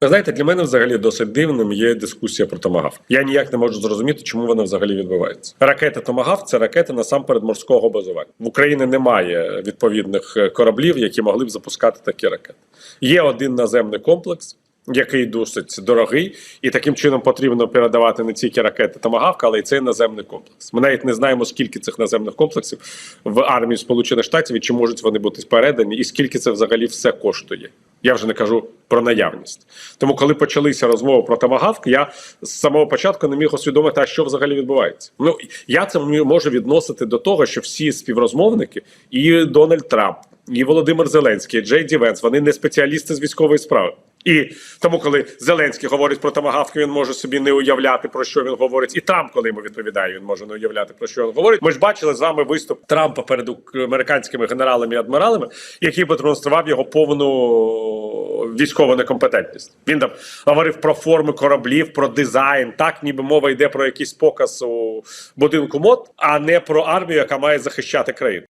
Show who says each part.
Speaker 1: Ви знаєте, для мене взагалі досить дивним є дискусія про томагавк. Я ніяк не можу зрозуміти, чому вона взагалі відбувається. Ракета Томагавк це ракети насамперед морського базування. В Україні немає відповідних е, кораблів, які могли б запускати такі ракети. Є один наземний комплекс. Який досить дорогий, і таким чином потрібно передавати не тільки ракети Томагавк, але й цей наземний комплекс. Ми навіть не знаємо, скільки цих наземних комплексів в армії Сполучених Штатів і чи можуть вони бути передані, і скільки це взагалі все коштує. Я вже не кажу про наявність. Тому, коли почалися розмови про Томагавк, я з самого початку не міг усвідомити, а що взагалі відбувається. Ну я це можу відносити до того, що всі співрозмовники, і Дональд Трамп, і Володимир Зеленський, і Джей Ді Венс, вони не спеціалісти з військової справи. І тому, коли Зеленський говорить про Томагавки, він може собі не уявляти про що він говорить. І Трамп, коли йому відповідає, він може не уявляти про що він говорить. Ми ж бачили з вами виступ Трампа перед американськими генералами і адміралами, який би демонстрував його повну військову некомпетентність. Він там говорив про форми кораблів, про дизайн, так ніби мова йде про якийсь показ у будинку мод, а не про армію, яка має захищати країну.